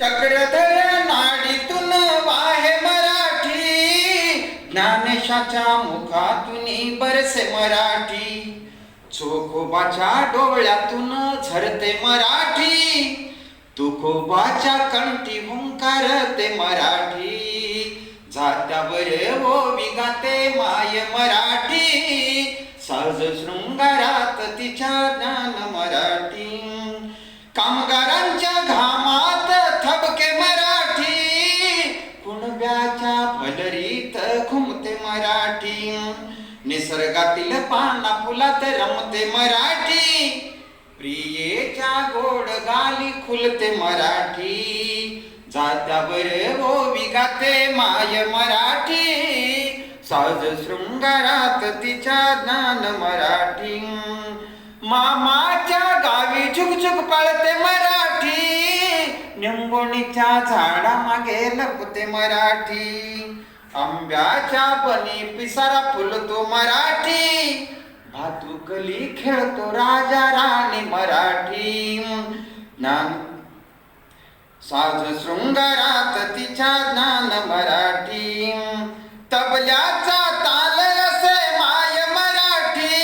चक्रधर नाडीतून वाहे मराठी. ज्ञानेशाच्या मुखातून बरसे मराठी. चोखोबाच्या डोळ्यातून झरते मराठी. तुखोबाच्या कंठी हुंकारते मराठी. जात्यावर ओ विगाते माय मराठी. सहज शृंगारात तिच्या ज्ञान मराठी. कामगारा मराठी. निसर्गातील पाना फुलात रमते मराठी. प्रियेच्या गोड गाली खुलते मराठी. जात्यावर गोवी गाते माय मराठी. साज शृंगारात तिच्या ज्ञान मराठी. मामाच्या गावी झुकझुक पळते मराठी. निंबोणीच्या झाडा मागे लपते मराठी. आंब्याच्या बनी पिसारा फुलतो मराठी. भातुकली खेळतो राजा राणी मराठी. ज्ञान साज शृंगारात तिच्या ज्ञान मराठी. तबल्याचा ताल असे माय मराठी.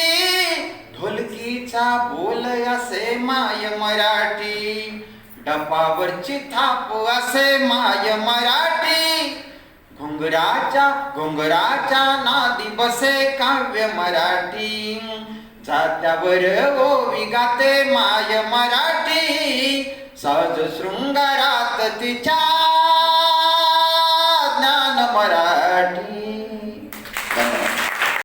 ढोलकीचा बोल असे माय मराठी. डपावरची थाप असे माय मराठी. घुंगराच्या घुंगराच्या नादी बसे काव्य मराठी. जात्यावर ओ विगाते माय मराठी. सहज शृंगारात तिच्या ज्ञान मराठी. धन्यवाद.